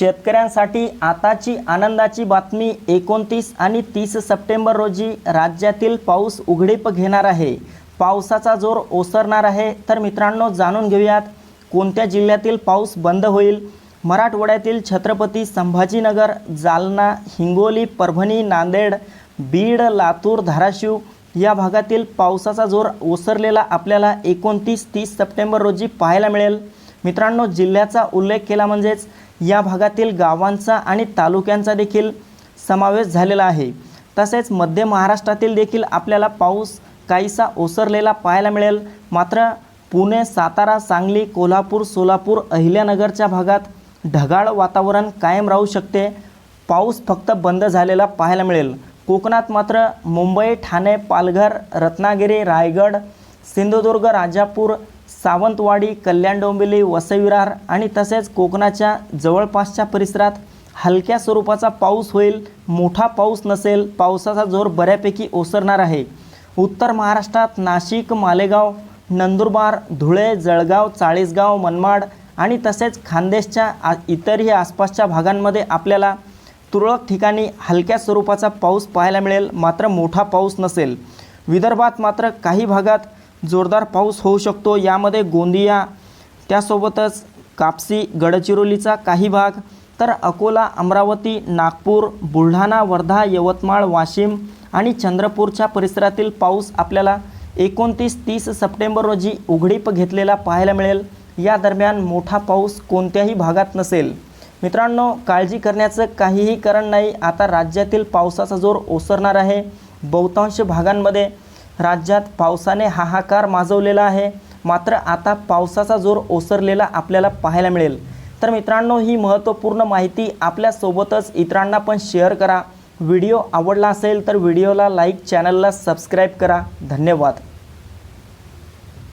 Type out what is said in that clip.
शेतकऱ्यांसाठी आताची आनंदाची बातमी एकोणतीस आणि तीस सप्टेंबर रोजी राज्यातील पाऊस उघडीप घेणार आहे. पावसाचा जोर ओसरणार आहे. तर मित्रांनो जाणून घेऊयात कोणत्या जिल्ह्यातील पाऊस बंद होईल? मराठवाड्यातील छत्रपती संभाजीनगर जालना हिंगोली परभणी नांदेड बीड लातूर धाराशिव या भागातील पावसाचा जोर ओसरलेला आपल्याला एकोणतीस तीस सप्टेंबर रोजी पाहायला मिळेल. मित्रांनो जिल्ह्याचा उल्लेख केला म्हणजेच या भागातील गावांचा आणि तालुक्यांचा देखील समावेश झालेला आहे. तसेच मध्य महाराष्ट्रातील देखील आपल्याला पाऊस काहीसा ओसरलेला पाहायला मिळेल. मात्र पुणे सातारा सांगली कोल्हापूर सोलापूर अहिल्यानगरच्या भागात ढगाळ वातावरण कायम राहू शकते. पाऊस फक्त बंद झालेला पाहायला मिळेल. कोकणात मात्र मुंबई ठाणे पालघर रत्नागिरी रायगड सिंधुदुर्ग राजापूर सावंतवाडी कल्याण डोंबिवली वसईविरार आणि तसेच कोकणाच्या जवळपासच्या परिसरात हलक्या स्वरूपाचा पाऊस होईल. मोठा पाऊस नसेल पावसाचा जोर बऱ्यापैकी ओसरणार आहे. उत्तर महाराष्ट्रात नाशिक मालेगाव नंदुरबार धुळे जळगाव चाळीसगाव मनमाड आणि तसेच खानदेशच्या आ इतरही आसपासच्या भागांमध्ये आपल्याला तुरळक ठिकाणी हलक्या स्वरूपाचा पाऊस पाहायला मिळेल. मात्र मोठा पाऊस नसेल. विदर्भात मात्र काही भागात जोरदार पाऊस होऊ शकतो. यामध्ये गोंदिया त्यासोबतच कापसी गडचिरोलीचा काही भाग तर अकोला अमरावती नागपूर बुलढाणा वर्धा यवतमाळ वाशिम आणि चंद्रपूरच्या परिसरातील पाऊस आपल्याला एकोणतीस तीस सप्टेंबर रोजी उघडीप घेतलेला पाहायला मिळेल. या दरम्यान मोठा पाऊस कोणत्याही भागात नसेल. मित्रांनो काळजी करण्याचं काहीही कारण नाही. आता राज्यातील पावसाचा जोर ओसरणार आहे. बहुतांश भागांमध्ये राज्यात पावसाने हाहाकार माजवलेला आहे. मात्र आता पावसाचा जोर ओसरलेला आपल्याला पाहायला मिळेल. तर मित्रांनो ही महत्त्वपूर्ण माहिती आपल्यासोबतच इतरांना पण शेअर करा. व्हिडिओ आवडला असेल तर व्हिडिओला लाईक चॅनलला सबस्क्राईब करा. धन्यवाद.